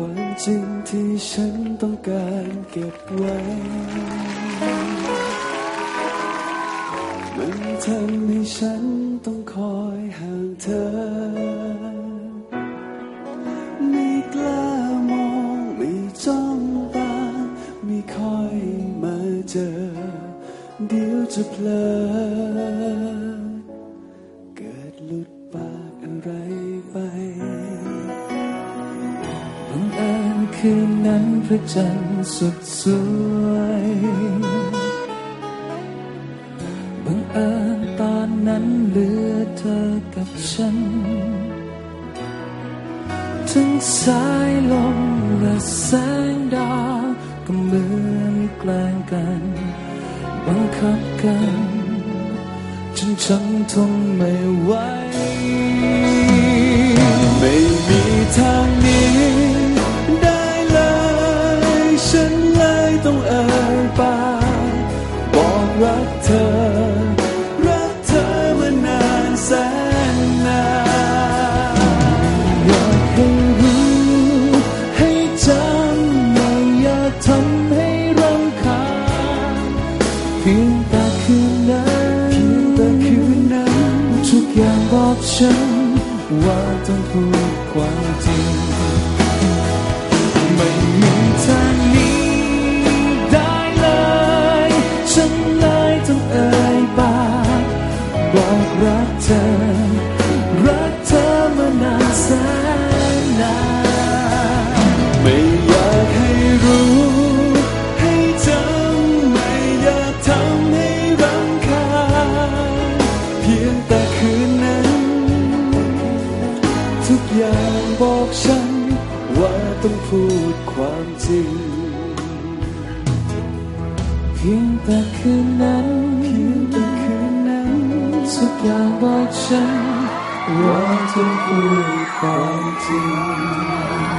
ความจริงที่ฉันต้องการเก็บไว้ มันทำให้ฉันต้องคอยห่างเธอ ไม่กล้ามองไม่จ้องตาไม่ค่อยมาเจอ เดี๋ยวจะเพลอ คืนนั้นพระจันทร์สุดสวยบังเอิญตอนนั้นเหลือเธอกับฉันทั้งสายลมและแสงดาวก็เหมือนแกล้งกันบังคับกันจนฉันทนไม่ไหว รักเธอ รักเธอมานานแสนนานอยากให้รู้ให้จำไม่อยากทำให้รำคาญเพียงแต่คืนนั้นเพียงแต่คืนนั้น ทุกอย่างบอกฉันว่าต้องพูดความจริง บอกรักเธอ รักเธอมานานแสนนานไม่อยากให้รู้ ให้จำไม่อยากทำให้รำคาญเพียงแต่คืนนั้น ทุกอย่างบอกฉัน ว่าต้องพูดความจริง เพียงแต่คืนนั้นเพียงแต่ ทุกอย่างบอกฉันว่าเธอพูดความจริง